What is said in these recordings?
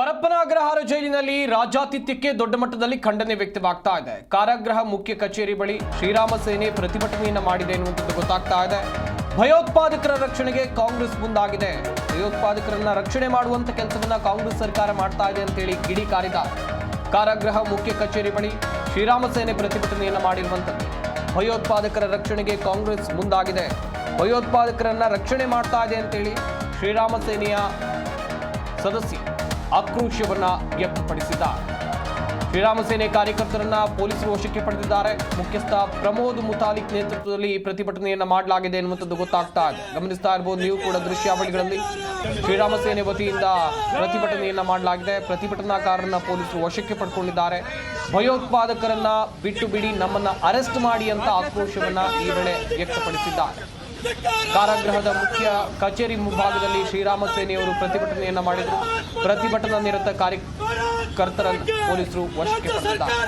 ಪರಪ್ಪನ ಅಗ್ರಹಾರ ಜೈಲಿನಲ್ಲಿ ರಾಜಾತಿಥ್ಯಕ್ಕೆ ದೊಡ್ಡ ಮಟ್ಟದಲ್ಲಿ ಖಂಡನೆ ವ್ಯಕ್ತವಾಗ್ತಾ ಇದೆ. ಕಾರಾಗೃಹ ಮುಖ್ಯ ಕಚೇರಿ ಬಳಿ ಶ್ರೀರಾಮ ಸೇನೆ ಪ್ರತಿಭಟನೆಯನ್ನು ಮಾಡಿದೆ ಎನ್ನುವಂಥದ್ದು ಗೊತ್ತಾಗ್ತಾ ಇದೆ. ಭಯೋತ್ಪಾದಕರ ರಕ್ಷಣೆಗೆ ಕಾಂಗ್ರೆಸ್ ಮುಂದಾಗಿದೆ. ಭಯೋತ್ಪಾದಕರನ್ನ ರಕ್ಷಣೆ ಮಾಡುವಂತ ಕೆಲಸವನ್ನ ಕಾಂಗ್ರೆಸ್ ಸರ್ಕಾರ ಮಾಡ್ತಾ ಇದೆ ಅಂತೇಳಿ ಕಿಡಿ ಕಾರಿದ ಕಾರಾಗೃಹ ಮುಖ್ಯ ಕಚೇರಿ ಬಳಿ ಶ್ರೀರಾಮ ಸೇನೆ ಪ್ರತಿಭಟನೆಯನ್ನು ಮಾಡಿರುವಂಥದ್ದು. ಭಯೋತ್ಪಾದಕರ ರಕ್ಷಣೆಗೆ ಕಾಂಗ್ರೆಸ್ ಮುಂದಾಗಿದೆ. ಭಯೋತ್ಪಾದಕರನ್ನ ರಕ್ಷಣೆ ಮಾಡ್ತಾ ಇದೆ ಅಂತೇಳಿ ಶ್ರೀರಾಮ ಸೇನೆಯ ಸದಸ್ಯ ಆಕ್ರೋಶವನ್ನ ವ್ಯಕ್ತಪಡಿಸಿದ್ದಾರೆ. ಶ್ರೀರಾಮ ಸೇನೆ ಕಾರ್ಯಕರ್ತರನ್ನ ಪೊಲೀಸರು ವಶಕ್ಕೆ ಪಡೆದಿದ್ದಾರೆ. ಮುಖ್ಯಸ್ಥ ಪ್ರಮೋದ್ ಮುತಾಲಿಕ್ ನೇತೃತ್ವದಲ್ಲಿ ಈ ಪ್ರತಿಭಟನೆಯನ್ನ ಮಾಡಲಾಗಿದೆ ಎನ್ನುವಂಥದ್ದು ಗೊತ್ತಾಗ್ತಾ ಇದೆ. ಗಮನಿಸ್ತಾ ಇರಬಹುದು ನೀವು ಕೂಡ ದೃಶ್ಯಾವಳಿಗಳಲ್ಲಿ ಶ್ರೀರಾಮ ಸೇನೆ ವತಿಯಿಂದ ಪ್ರತಿಭಟನೆಯನ್ನ ಮಾಡಲಾಗಿದೆ. ಪ್ರತಿಭಟನಾಕಾರರನ್ನ ಪೊಲೀಸರು ವಶಕ್ಕೆ ಪಡ್ಕೊಂಡಿದ್ದಾರೆ. ಭಯೋತ್ಪಾದಕರನ್ನ ಬಿಟ್ಟು ಬಿಡಿ ನಮ್ಮನ್ನ ಅರೆಸ್ಟ್ ಮಾಡಿ ಅಂತ ಆಕ್ರೋಶವನ್ನ ಈ ವೇಳೆ ವ್ಯಕ್ತಪಡಿಸಿದ್ದಾರೆ. ಕಾರಾಗೃಹದ ಮುಖ್ಯ ಕಚೇರಿ ಮುಂಭಾಗದಲ್ಲಿ ಶ್ರೀರಾಮ ಸೇನೆಯವರು ಪ್ರತಿಭಟನೆಯನ್ನು ಮಾಡಿದರು. ಪ್ರತಿಭಟನಾ ನಿರತ ಕಾರ್ಯಕರ್ತರ ಪೊಲೀಸರು ವಶಕ್ಕೆ ಪಡೆದಿದ್ದಾರೆ.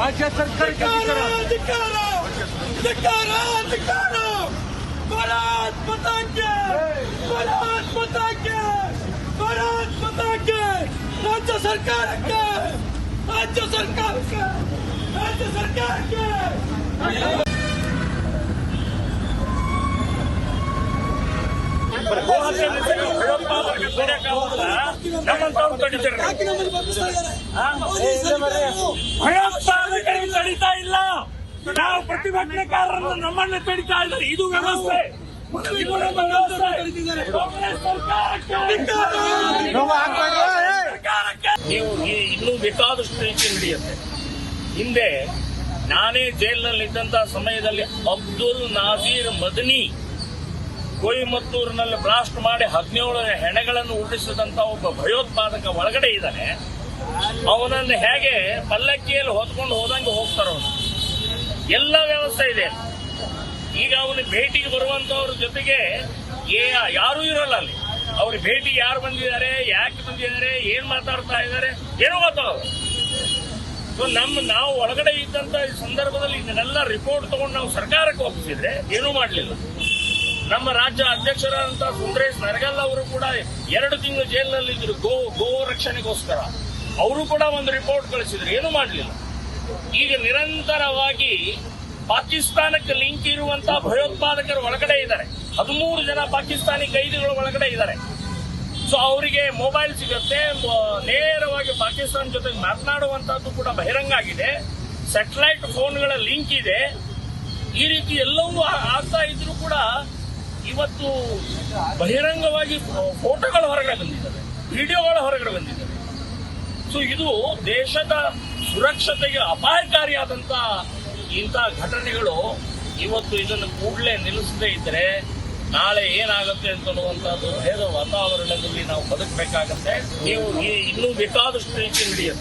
ರಾಜ್ಯ ಸರ್ಕಾರಕ್ಕೆ ಧಿಕ್ಕಾರ ಧಿಕ್ಕಾರ ಭಾರತ್ ಮಾತಾಕ್ಕೆ ಭಾರತ್ ಮಾತಾಕ್ಕೆ ಭಾರತ್ ಮಾತಾಕ್ಕೆ ರಾಜ್ಯ ಸರ್ಕಾರಕ್ಕೆ ರಾಜ್ಯ ಸರ್ಕಾರಕ್ಕೆ ರಾಜ್ಯ ಸರ್ಕಾರಕ್ಕೆ ನಮ್ಮಂತವ್ರು ತಡೀತಾರೆ? ಭಯೋತ್ಪಾದಕರಿಗೆ ತಡೀತಾ ಇಲ್ಲ. ನಾವು ಪ್ರತಿಭಟನೆಕಾರರನ್ನು ನಮ್ಮನ್ನೇ ತಡೀತಾ ಇದ್ದಾರೆ. ಇದು ವ್ಯವಸ್ಥೆ. ನೀವು ಇನ್ನೂ ಬೇಕಾದಷ್ಟು ರೀತಿ ನಡೆಯುತ್ತೆ ಹಿಂದೆ ನಾನೇ ಜೈಲಿನಲ್ಲಿದ್ದಂತ ಸಮಯದಲ್ಲಿ ಅಬ್ದುಲ್ ನಾಜೀರ್ ಮದನಿ ಕೊಯಮತ್ತೂರಿನಲ್ಲಿ ಬ್ಲಾಸ್ಟ್ ಮಾಡಿ ಹದಿನೇಳು ಹೆಣೆಗಳನ್ನು ಉರುಳಿಸಿದಂತ ಒಬ್ಬ ಭಯೋತ್ಪಾದಕ ಒಳಗಡೆ ಇದ್ದಾನೆ. ಅವನನ್ನು ಹೇಗೆ ಪಲ್ಲಕ್ಕಿಯಲ್ಲಿ ಹೊತ್ಕೊಂಡು ಹೋದಂಗೆ ಹೋಗ್ತಾರ ಅವನು ಎಲ್ಲ ವ್ಯವಸ್ಥೆ ಇದೆ. ಈಗ ಅವನು ಭೇಟಿಗೆ ಬರುವಂತವ್ರ ಜೊತೆಗೆ ಯಾರೂ ಇರಲ್ಲ ಅಲ್ಲಿ. ಅವ್ರ ಭೇಟಿ ಯಾರು ಬಂದಿದ್ದಾರೆ, ಯಾಕೆ ಬಂದಿದ್ದಾರೆ, ಏನ್ ಮಾತಾಡ್ತಾ ಇದ್ದಾರೆ, ಏನೋ ಗೊತ್ತಾಗಲ್ಲ ಸೊ ನಮ್ಮ ನಾವು ಒಳಗಡೆ ಇದ್ದಂತ ಸಂದರ್ಭದಲ್ಲಿ ಇದನ್ನೆಲ್ಲ ರಿಪೋರ್ಟ್ ತಗೊಂಡು ನಾವು ಸರ್ಕಾರಕ್ಕೆ ಒಪ್ಪಿಸಿದ್ರೆ ಏನೂ ಮಾಡಲಿಲ್ಲ. ನಮ್ಮ ರಾಜ್ಯ ಅಧ್ಯಕ್ಷರಾದಂತಹ ಸುಂದರೇಶ್ ನರಗಲ್ ಅವರು ಕೂಡ ಎರಡು ತಿಂಗಳು ಜೈಲಿನಲ್ಲಿ ಇದ್ರು ಗೋ ಗೋ ರಕ್ಷಣೆಗೋಸ್ಕರ. ಅವರು ಕೂಡ ಒಂದು ರಿಪೋರ್ಟ್ ಕಳಿಸಿದ್ರು. ಏನೂ ಮಾಡಲಿಲ್ಲ. ಈಗ ನಿರಂತರವಾಗಿ ಪಾಕಿಸ್ತಾನಕ್ಕೆ ಲಿಂಕ್ ಇರುವಂತ ಭಯೋತ್ಪಾದಕರು ಒಳಗಡೆ ಇದ್ದಾರೆ. ಹದಿಮೂರು ಜನ ಪಾಕಿಸ್ತಾನಿ ಕೈದಿಗಳು ಒಳಗಡೆ ಇದ್ದಾರೆ. ಸೊ ಅವರಿಗೆ ಮೊಬೈಲ್ ಸಿಗುತ್ತೆ. ನೇರವಾಗಿ ಪಾಕಿಸ್ತಾನ ಜೊತೆ ಮಾತನಾಡುವಂತಹದ್ದು ಕೂಡ ಬಹಿರಂಗ ಆಗಿದೆ. ಸ್ಯಾಟಲೈಟ್ ಫೋನ್ಗಳ ಲಿಂಕ್ ಇದೆ. ಈ ರೀತಿ ಎಲ್ಲವೂ ಆಗ್ತಾ ಇದ್ರು ಕೂಡ ಇವತ್ತು ಬಹಿರಂಗವಾಗಿ ಫೋಟೋಗಳು ಹೊರಗಡೆ ಬಂದಿದ್ದಾವೆ. ವಿಡಿಯೋಗಳು ಹೊರಗಡೆ ಬಂದಿದ್ದಾವೆ. ಸೊ ಇದು ದೇಶದ ಸುರಕ್ಷತೆಗೆ ಅಪಾಯಕಾರಿಯಾದಂತ ಇಂಥ ಘಟನೆಗಳು ಇವತ್ತು ಇದನ್ನು ಕೂಡಲೇ ನಿಲ್ಲಿಸದೇ ಇದ್ರೆ ನಾಳೆ ಏನಾಗುತ್ತೆ ಅಂತ ಅನ್ನುವಂಥದ್ದು ಭೇದ ವಾತಾವರಣದಲ್ಲಿ ನಾವು ಬದುಕಬೇಕಾಗತ್ತೆ. ನೀವು ಇನ್ನೂ ಬೇಕಾದಷ್ಟು ರೀತಿ ನಡೆಯುತ್ತೆ.